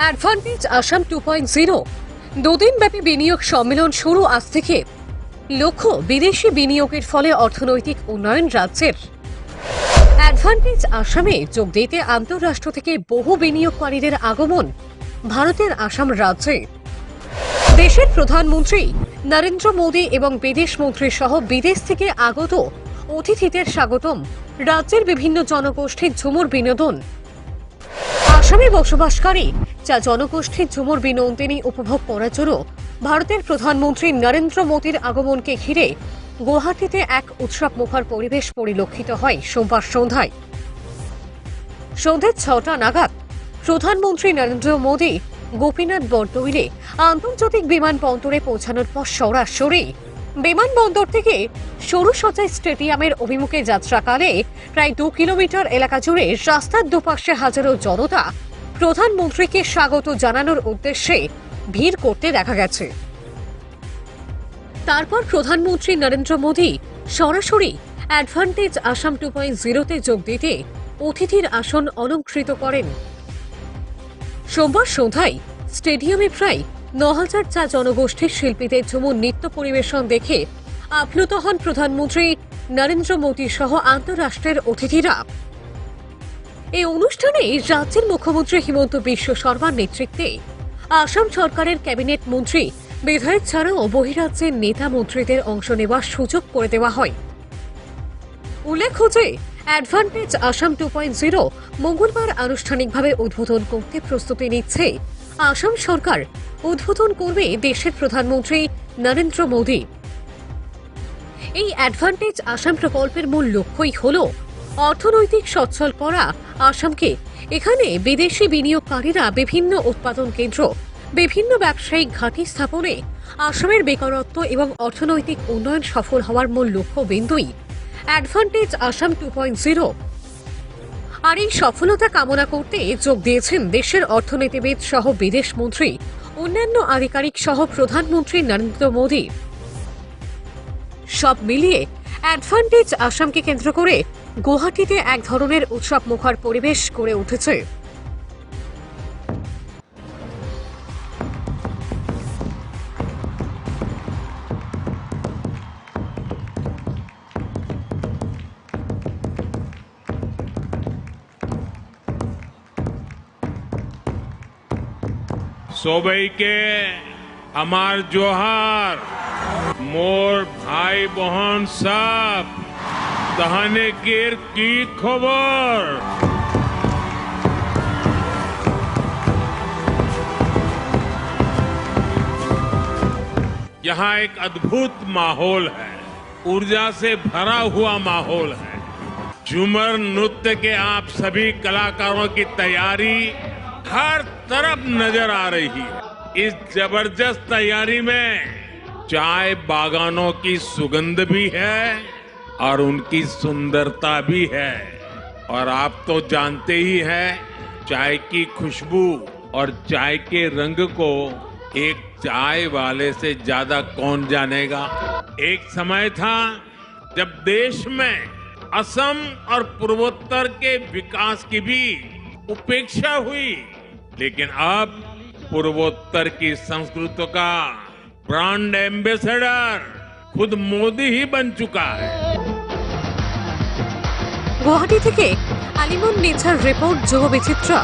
Advantage Assam two point zero দুদিনব্যাপী বিনিয়োগ সম্মেলন শুরু আজ থেকে। লক্ষ্য, বিদেশি বিনিয়োগের ফলে অর্থনৈতিক উন্নয়ন রাজ্যের। অ্যাডভান্টেজ আসামে যোগ দিতে আন্তঃরাষ্ট্র থেকে বহু বিনিয়োগকারীদের আগমন, ভারতের আসাম রাজ্যে। দেশের প্রধানমন্ত্রী নরেন্দ্র মোদী এবং বিদেশ মন্ত্রী সহ বিদেশ থেকে আগত অতিথিদের স্বাগতম। রাজ্যের বিভিন্ন জনগোষ্ঠীর ঝুমুর বিনোদন। আসামে বসবাসকারী, যা জনগোষ্ঠীর ঝুমুর বিনোদিনী উপভোগ করার জন্য ভারতের প্রধানমন্ত্রী নরেন্দ্র মোদীর আগমনকে ঘিরে গুয়াহাটিতে এক উৎসব মুখর পরিবেশ পরিলক্ষিত হয় সোমবার সন্ধ্যায়। সন্ধ্যে ছটা নাগাদ প্রধানমন্ত্রী নরেন্দ্র মোদী গোপীনাথ বরদইলে আন্তর্জাতিক বিমানবন্দরে পৌঁছানোর পর সরাসরি বিমানবন্দর থেকে সরুসজাই স্টেডিয়ামের অভিমুখে যাত্রাকালে প্রায় দু কিলোমিটার এলাকা জুড়ে রাস্তার দুপাশে হাজারো জনতা প্রধানমন্ত্রীকে স্বাগত জানানোর উদ্দেশ্যে ভিড় করতে দেখা গেছে। তারপর প্রধানমন্ত্রী নরেন্দ্র মোদী সরাসরি অ্যাডভান্টেজ আসাম টু পয়েন্ট জিরোতে যোগ দিতে অতিথির আসন অলঙ্কৃত করেন। সোমবার সন্ধ্যায় স্টেডিয়ামে প্রায় ন হাজার চা জনগোষ্ঠীর শিল্পীদের ঝুমুর নৃত্য পরিবেশন দেখে আপ্লুত হন প্রধানমন্ত্রী নরেন্দ্র মোদী সহ আন্তঃরাষ্ট্রের অতিথিরা। এই অনুষ্ঠানে রাজ্যের মুখ্যমন্ত্রী হিমন্ত বিশ্ব শর্মার নেতৃত্বে আসাম সরকারের ক্যাবিনেট মন্ত্রী, বিধায়ক ছাড়াও বহিরাজ্যের নেতা মন্ত্রীদের অংশ নেওয়ার সুযোগ করে দেওয়া হয়। উল্লেখ্য যে, advantage Assam two point zero মঙ্গলবার আনুষ্ঠানিকভাবে উদ্বোধন করতে প্রস্তুতি নিচ্ছে আসাম সরকার। উদ্বোধন করবে দেশের প্রধানমন্ত্রী নরেন্দ্র মোদী। এই অ্যাডভান্টেজ আসাম প্রকল্পের মূল লক্ষ্যই হল অর্থনৈতিক সচ্ছল করা আসামকে। এখানে বিদেশি বিনিয়োগকারীরা বিভিন্ন উৎপাদন কেন্দ্র, বিভিন্ন ব্যবসায়িক ঘাঁটি স্থাপনে আসামের বেকারত্ব এবং অর্থনৈতিক উন্নয়ন সফল হওয়ার মূল লক্ষ্য বিন্দুই advantage Assam two point zero আর এই সফলতা কামনা করতে যোগ দিয়েছেন দেশের অর্থনীতিবিদ সহ বিদেশ মন্ত্রী, অন্যান্য আধিকারিক সহ প্রধানমন্ত্রী নরেন্দ্র মোদী। সব মিলিয়ে অ্যাডভান্টেজ আসামকে কেন্দ্র করে গুয়াহাটিতে এক ধরনের উৎসব মুখর পরিবেশ গড়ে উঠেছে। সবাইকে আমার জোহার, মোর ভাই বহন তাহলে কের কি খবর यहाँ एक अद्भुत माहौल है ऊर्जा से भरा हुआ माहौल है झूमर नृत्य के आप सभी कलाकारों की तैयारी हर तरफ नजर आ रही है इस जबरदस्त तैयारी में चाय बागानों की सुगंध भी है और उनकी सुंदरता भी है। और आप तो जानते ही हैं, चाय की खुशबू और चाय के रंग को एक चाय वाले से ज़्यादा कौन जानेगा? एक समय था जब देश में असम और पूर्वोत्तर के विकास की भी उपेक्षा हुई, लेकिन अब पूर्वोत्तर की संस्कृति का ब्रांड एम्बेसडर खुद मोदी ही बन चुका है। গুয়াহাটি থেকে আলিমুন নেচার রিপোর্ট যুব বিচিত্রা